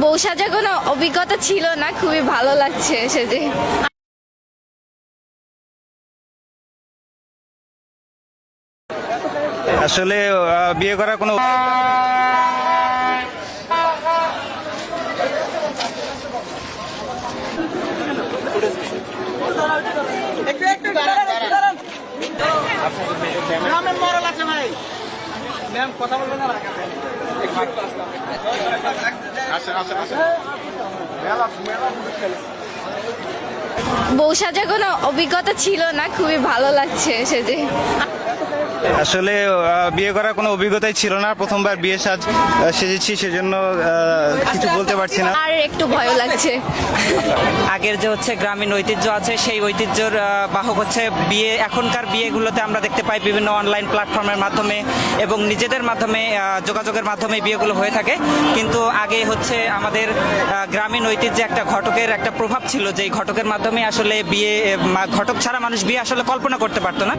বউ সাজা কোনো অভিজ্ঞতা ছিল না খুবই ভালো লাগছে সেজে আসলে বিয়ে করার কোনো ম্যাম কথা বলবেন না বউ সাজা কোনো অভিজ্ঞতা ছিল না? খুবই ভালো লাগছে সেজে। আসলে বিয়ে করার কোনো অভিজ্ঞতাই ছিল না। প্রথমবার বিয়ে সাজ সেজেছি সেজন্য কিছু বলতে পারছি না। আর একটু ভয় লাগছে। আগের যে হচ্ছে গ্রামীণ ঐতিহ্য আছে সেই ঐতিহ্যর বাহক হচ্ছে বিয়ে এখনকার বিয়েগুলোতে আমরা দেখতে পাই বিভিন্ন অনলাইন প্ল্যাটফর্মের মাধ্যমে এবং নিজেদের মাধ্যমে যোগাযোগের মাধ্যমে বিয়েগুলো হয়ে থাকে। কিন্তু আগে হচ্ছে আমাদের গ্রামীণ ঐতিহ্যে একটা ঘটকের একটা প্রভাব ছিল যে ঘটকের মাধ্যমে আসলে বিয়ে ঘটক ছাড়া মানুষ বিয়ে আসলে কল্পনা করতে পারতো না।